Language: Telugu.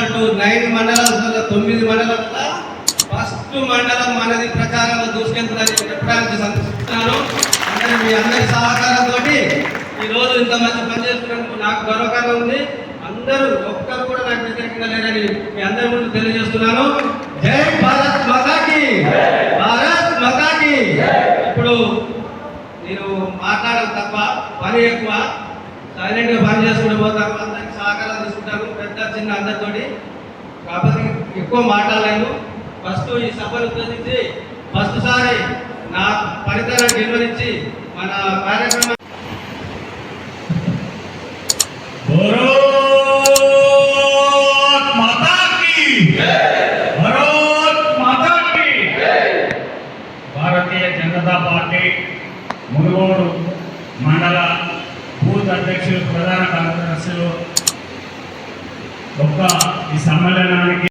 సూపర్ టు నైన్ మండలాల తొమ్మిది మండలాల ఫస్ట్ మండలం మనది ప్రచారంలో దూసుకెళ్తుందని చెప్పడానికి సంతోషిస్తున్నాను. అంటే మీ అందరి సహకారంతో ఈరోజు ఇంత మంచి పని చేస్తున్నందుకు నాకు గర్వకారం ఉంది. అందరూ ఒక్కరు కూడా నాకు వ్యతిరేకంగా లేరని మీ అందరి ముందు తెలియజేస్తున్నాను. జై భారత్ మాతాకి! భారత్ మతాకి! ఇప్పుడు నేను మాట్లాడడం తప్ప పని ఎక్కువ. సైలెంట్గా పని చేసుకుంటూ పోతాను. చిన్న అందరితోటి. కాకపోతే ఎక్కువ మాట్లాడలేను ఫస్ట్ ఈ సభను ఉద్దేశించి ఫస్ట్ సారి నా ఫలితాలను నిర్వహించి మన కార్యక్రమం భారతీయ జనతా పార్టీ మునుగోడు మండల బూత్ అధ్యక్షులు ప్రధాన కార్యదర్శులు ఒక్క ఈ సమ్మేళనానికి